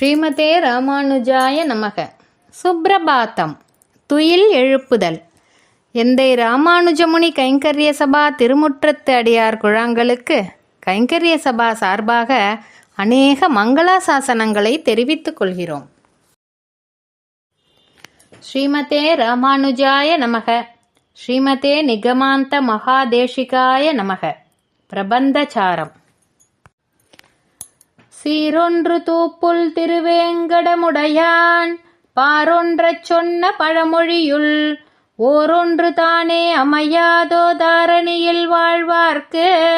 ஸ்ரீமதே ராமானுஜாய நமக. சுப்ரபாத்தம். துயில் எழுப்புதல். எந்தை ராமானுஜமுனி கைங்கரிய சபா திருமுற்றத்து அடியார் குழாங்களுக்கு கைங்கரிய சபா சார்பாக அநேக மங்களாசாசனங்களை தெரிவித்துக் கொள்கிறோம். ஸ்ரீமதே ராமானுஜாய நமக. ஸ்ரீமதே நிகமாந்த மகாதேஷிகாய நமக. பிரபந்தசாரம். சீரொன்று தூப்புல் திருவேங்கடமுடையான். பாரொன்றச் சொன்ன பழமொழியுள் ஓரொன்று தானே அமையாதோ தாரணியில் வாழ்வார்க்கு.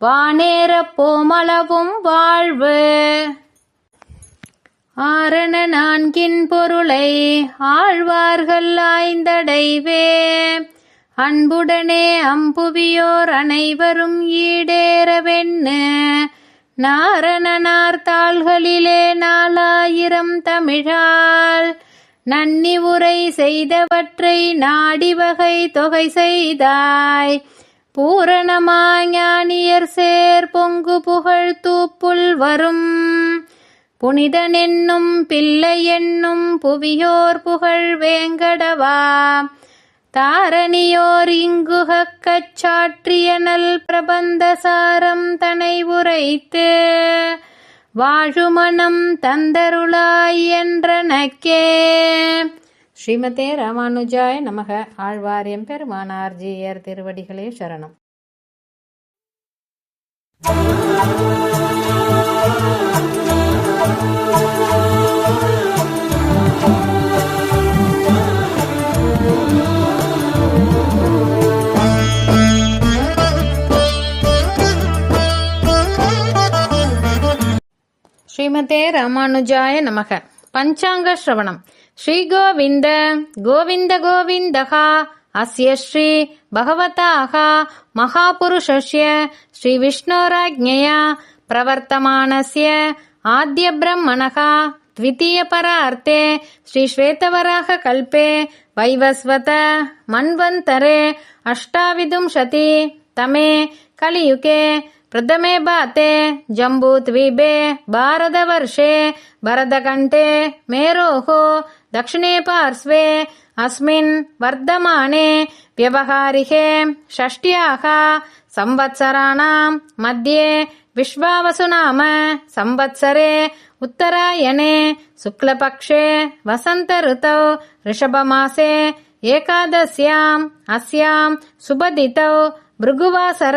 வானேரப்போமளவும் வாழ்வு. ஆரண நான்கின் பொருளை ஆழ்வார்கள் ஆய்ந்தடைவே. அன்புடனே அம்புவியோர் அனைவரும் ஈடேறவென்னு நாரணனார் தாள்களிலே நாலாயிரம் தமிழால் நன்னி உரை செய்தவற்றை நாடி வகை தொகை செய்தாய். பூரணமா ஞானியர் சேர் பொங்கு புகழ் தூப்புல் வரும். புனிதனென்னும் பிள்ளை என்னும் புவியோர் புகழ் வேங்கடவா. தாரணியோர் இங்குகச் சாற்றிய நல் பிரபந்தசாரம் தனை உரைத்து வாழுமணம் தந்தருளாய் என்றனக்கே. ஸ்ரீமதே ராமானுஜாய நமக. ஆழ்வார் எம்பெருமானார் ஜீயர் திருவடிகளே சரணம். ஸ்ரீமதே ராமானுஜாய நமக பஞ்சாங்க ஸ்ரவணம் ஸ்ரீ கோவிந்த கோவிந்த கோவிந்தகா அஸ்ய ஸ்ரீ பகவதாக மகாபுருஷஸ்ய ஸ்ரீ விஷ்ணோராஜ்ஞயா பிரவர்த்தமானஸ்ய ஆத்ய பிரம்மணः द्वितीयपरार्थे श्रीश्वेतवराहकल्पे वैवस्वत मन्वन्तरे अष्टाविंशति तमे कलियुगे प्रथमे बाते जम्बूद्वीपे भारतवर्षे भरतकण्ठे मेरोः दक्षिणे पार्श्वे अस्मिन् वर्धमाने व्यवहारिके षष्ट्याः संवत्सराणां मध्ये विश्वावसु नाम संवत्सरे उत्तरायणे शुक्लपक्षे वसन्तऋतौ ऋषभमासे एकादश्याम् अस्याम् सुबदितौ भृगुवासर